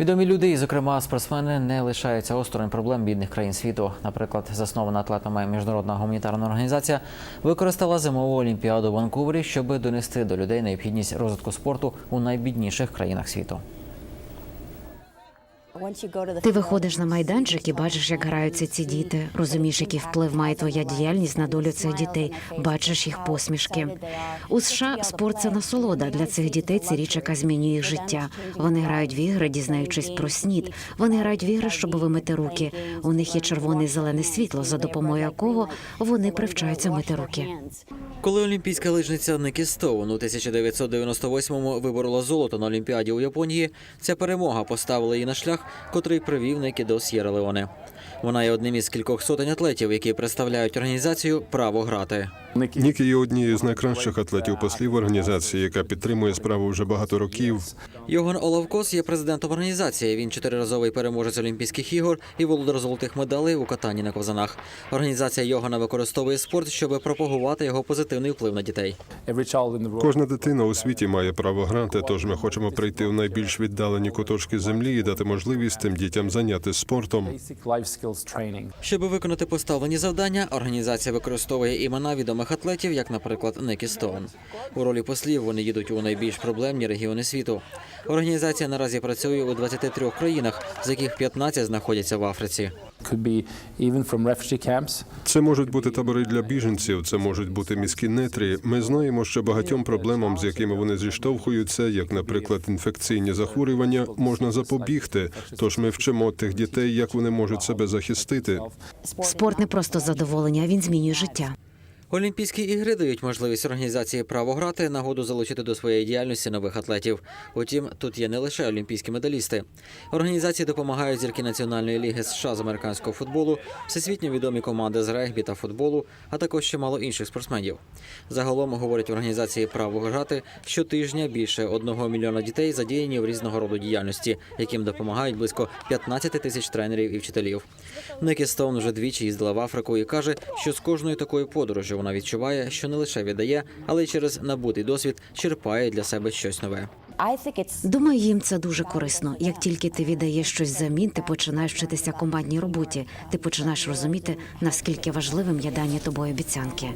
Відомі люди, і, зокрема, спортсмени, не лишаються осторонь проблем бідних країн світу. Наприклад, заснована атлетами міжнародна гуманітарна організація використала зимову олімпіаду в Ванкувері, щоб донести до людей необхідність розвитку спорту у найбідніших країнах світу. Ти виходиш на майданчик і бачиш, як граються ці діти. Розумієш, який вплив має твоя діяльність на долю цих дітей. Бачиш їх посмішки. У США спорт це насолода для цих дітей. Це річ, яка змінює їх життя. Вони грають в ігри, дізнаючись про снід. Вони грають в ігри, щоб вимити руки. У них є червоне і зелене світло, за допомогою якого вони привчаються мити руки. Коли олімпійська лижниця Нікі Стоун у 1998-му виборола золото на Олімпіаді у Японії, ця перемога поставила її на шлях, котрий привів Некі до С'єра Леоне. Вона є одним із кількох сотень атлетів, які представляють організацію Право грати. Нікі є однією з найкращих атлетів послів організації, яка підтримує справу вже багато років. Йоган Олавкос є президентом організації. Він чотириразовий переможець Олімпійських ігор і володар золотих медалей у катанні на ковзанах. Організація Йогана використовує спорт, щоб пропагувати його позитивний вплив на дітей. Кожна дитина у світі має право грати, тож ми хочемо прийти в найбільш віддалені куточки землі і дати можливість тим дітям зайнятися спортом. Щоб виконати поставлені завдання, організація використовує імена відомих атлетів, як, наприклад, Некі Стоун. У ролі послів вони їдуть у найбільш проблемні регіони світу. Організація наразі працює у 23 країнах, з яких 15 знаходяться в Африці. Це можуть бути табори для біженців, це можуть бути міські нетрі. Ми знаємо, що багатьом проблемам, з якими вони зіштовхуються, як, наприклад, інфекційні захворювання, можна запобігти. Тож ми вчимо тих дітей, як вони можуть себе захистити. Спорт не просто задоволення, а він змінює життя. Олімпійські ігри дають можливість організації право грати нагоду залучити до своєї діяльності нових атлетів. Утім, тут є не лише олімпійські медалісти. Організації допомагають зірки Національної ліги США з американського футболу, всесвітньо відомі команди з регбі та футболу, а також чимало інших спортсменів. Загалом говорять організації право грати щотижня більше одного мільйона дітей задіяні в різного роду діяльності, яким допомагають близько 15 тисяч тренерів і вчителів. Некі Стоун вже двічі їздила в Африку і каже, що з кожною такою подорожю вона відчуває, що не лише віддає, але й через набутий досвід черпає для себе щось нове. Думаю, їм це дуже корисно. Як тільки ти віддаєш щось замін, ти починаєш вчитися командній роботі. Ти починаєш розуміти, наскільки важливим є дані тобою обіцянки.